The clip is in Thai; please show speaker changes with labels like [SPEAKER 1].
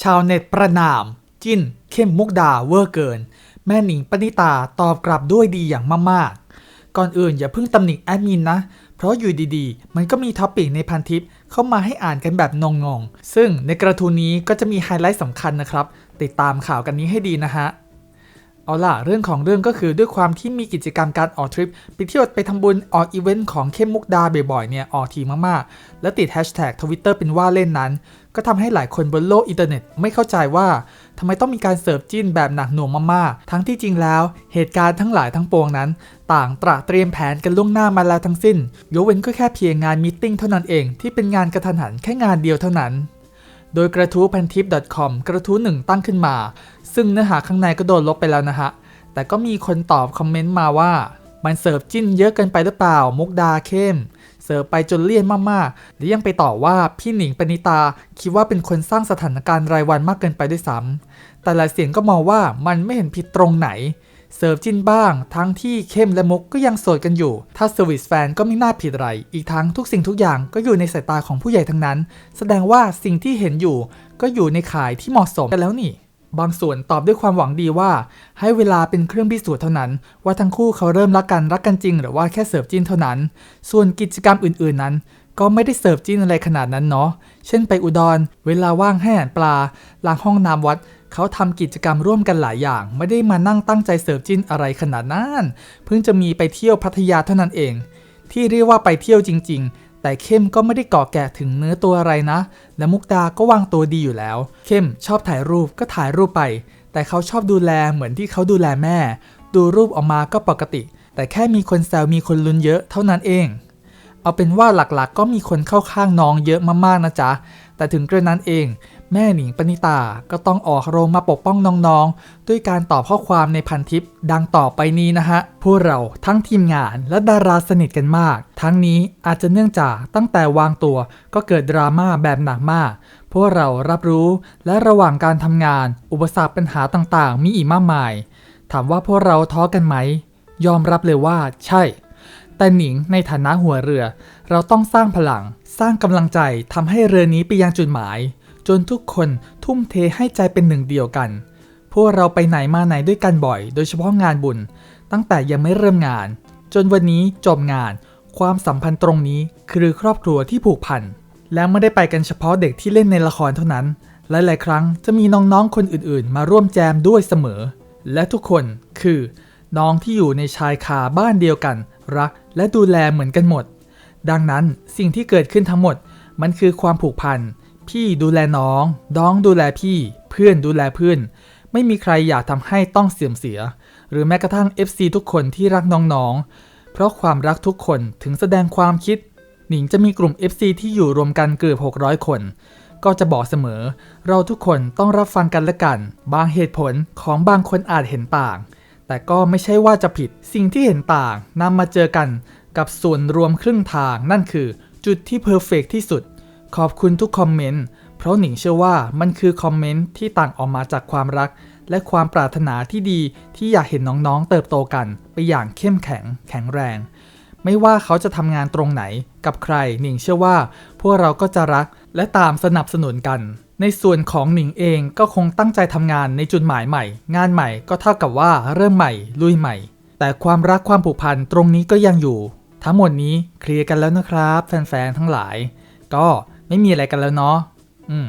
[SPEAKER 1] ชาวเน็ตประนาม จิ้น เข้มมุกดาเวอร์เกิน แม่หนิงปณิตาตอบกลับด้วยดีอย่างมากๆ ก่อนอื่นอย่าเพิ่งตำหนิแอดมินนะ เพราะอยู่ดีๆ มันก็มีท็อปปิกในพันทิปเข้ามาให้อ่านกันแบบงงๆ ซึ่งในกระทู้นี้ก็จะมีไฮไลท์สำคัญนะครับ ติดตามข่าวกันนี้ให้ดีนะฮะ เอาล่ะ เรื่องของเรื่องก็คือด้วยความที่มีกิจกรรมการออกทริปไปเที่ยวไปทำบุญออกอีเวนต์ของเข้มมุกดาบ่อยๆเนี่ยออกทีมากๆ และติดแฮชแท็กทวิตเตอร์เป็นว่าเล่นนั้น ก็ทำให้หลายคนบนโลกอินเทอร์เน็ตไม่เข้าใจว่าทำไมต้องมีการเสิร์ฟจิ้นแบบหนักหน่วงมากๆ ทั้งที่จริงแล้วเหตุการณ์ทั้งหลายทั้งปวงนั้น ต่างตระเตรียมแผนกันล่วงหน้ามาแล้วทั้งสิ้นยกเว้นก็แค่เพียงงานมตติ팅เท่านั้นเองที่เป็นงานกระทันหันแค่งานเดียวเท่านั้น โดยกระทู้พันทิป .com กระทู้หนึ่งตั้งขึ้นมา ซึ่งเนื้อหาข้างในก็โดนลบไปแล้วนะฮะ แต่ก็มีคนตอบคอมเมนต์มาว่า มันเสิร์ฟจิ้นเยอะเกินไปหรือเปล่า มุกดาเข้ม เสิร์ฟไปจนเลี่ยนมากๆ และยังไปต่อว่าพี่หนิงปณิตา คิดว่าเป็นคนสร้างสถานการณ์รายวันมากเกินไปด้วยซ้ำแต่หลายเสียงก็มองว่ามันไม่เห็นผิดตรงไหน เสิร์ฟจิ้นบ้าง ทั้งที่เข้มและมุกก็ยังโสดกันอยู่ ถ้าเซอร์วิสแฟนก็ไม่น่าผิดอะไร อีกทั้งทุกสิ่งทุกอย่างก็อยู่ในสายตาของผู้ใหญ่ทั้งนั้น แสดงว่าสิ่งที่เห็นอยู่ ก็อยู่ในข่ายที่เหมาะสมกันแล้วนี่บางส่วนตอบด้วยความหวังดีว่า ให้เวลาเป็นเครื่องพิสูจน์เท่านั้น ว่าทั้งคู่เขาเริ่มรักกันรักกันจริง หรือว่าแค่เสิร์ฟจิ้นเท่านั้น ส่วนกิจกรรมอื่นๆนั้น ก็ไม่ได้เสิร์ฟจิ้นอะไรขนาดนั้นเนาะเช่นไปอุดร เวลาว่างให้อาหารปลาล้างห้องน้ำวัด เขาทำกิจกรรมร่วมกันหลายอย่าง ไม่ได้มานั่งตั้งใจเสิร์ฟจิ้นอะไรขนาดนั้นเพิ่งจะมีไปเที่ยวพัทยาเท่านั้นเอง ที่เรียกว่าไปเที่ยวจริง ๆ แต่เข้มก็ไม่ได้เกาะแกะถึงเนื้อตัวอะไรนะ และมุกดาก็วางตัวดีอยู่แล้ว เข้มชอบถ่ายรูปก็ถ่ายรูปไป แต่เขาชอบดูแลเหมือนที่เขาดูแลแม่ ดูรูปออกมาก็ปกติ แต่แค่มีคนแซวมีคนลุ้นเยอะเท่านั้นเอง เอาเป็นว่าหลักๆก็มีคนเข้าข้างน้องเยอะมากๆนะจ๊ะแต่ถึงกระนั้นเอง แม่หนิงปณิตาก็ต้องออกโรงมาปกป้องน้องๆ ด้วยการตอบข้อความในพันทิปดังต่อไปนี้นะฮะ พวกเราทั้งทีมงานและดาราสนิทกันมาก ทั้งนี้อาจจะเนื่องจากตั้งแต่วางตัวก็เกิดดราม่าแบบหนักมาก พวกเรารับรู้และระหว่างการทำงาน อุปสรรคปัญหาต่างๆ มีอีกมากมาย ถามว่าพวกเราท้อกันไหม ยอมรับเลยว่า ใช่ แต่หนิงในฐานะหัวเรือ เราต้องสร้างพลัง สร้างกำลังใจทำให้เรือนี้ไปยังจุดหมาย จนทุกคนทุ่มเทให้ใจเป็นหนึ่งเดียวกัน พวกเราไปไหนมาไหนด้วยกันบ่อย โดยเฉพาะงานบุญ ตั้งแต่ยังไม่เริ่มงาน จนวันนี้จบงาน ความสัมพันธ์ตรงนี้คือครอบครัวที่ผูกพัน และไม่ได้ไปกันเฉพาะเด็กที่เล่นในละครเท่านั้น หลายๆ ครั้งจะมีน้องๆ คนอื่นๆ มาร่วมแจมด้วยเสมอ และทุกคนคือ น้องที่อยู่ในชายคาบ้านเดียวกัน รักและดูแลเหมือนกันหมด ดังนั้นสิ่งที่เกิดขึ้นทั้งหมดมันคือความผูกพัน พี่ดูแลน้อง น้องดูแลพี่ เพื่อนดูแลเพื่อน ไม่มีใครอยากทำให้ต้องเสื่อมเสีย หรือแม้กระทั่ง FC ทุกคนที่รักน้องๆ เพราะความรักทุกคนถึงแสดงความคิด หนิงจะมีกลุ่ม FC ที่อยู่รวมกันเกือบ 600 คน ก็จะบอกเสมอ เราทุกคนต้องรับฟังกันและกัน บางเหตุผลของบางคนอาจเห็นต่าง แต่ก็ไม่ใช่ว่าจะผิด สิ่งที่เห็นต่างนำมาเจอกัน กับส่วนรวมครึ่งทางนั่นคือ จุดที่เพอร์เฟกที่สุด ขอบคุณทุกคอมเมนต์ เพราะหนิงเชื่อว่ามันคือคอมเมนต์ที่ต่างออกมาจากความรัก และความปรารถนาที่ดีที่อยากเห็นน้องๆ เติบโตกัน ไปอย่างเข้มแข็ง แข็งแรง ไม่ว่าเขาจะทำงานตรงไหนกับใคร หนิงเชื่อว่า พวกเราก็จะรักและตามสนับสนุนกัน ในส่วนของหนิงเองก็คงตั้งใจทำงานในจุดหมายใหม่ งานใหม่ก็เท่ากับว่าเริ่มใหม่ ลุยใหม่ แต่ความรักความผูกพันตรงนี้ก็ยังอยู่ ทั้งหมดนี้เคลียร์กันแล้วนะครับ แฟนๆทั้งหลาย ก็ ไม่มีอะไรกันแล้วเนาะอืม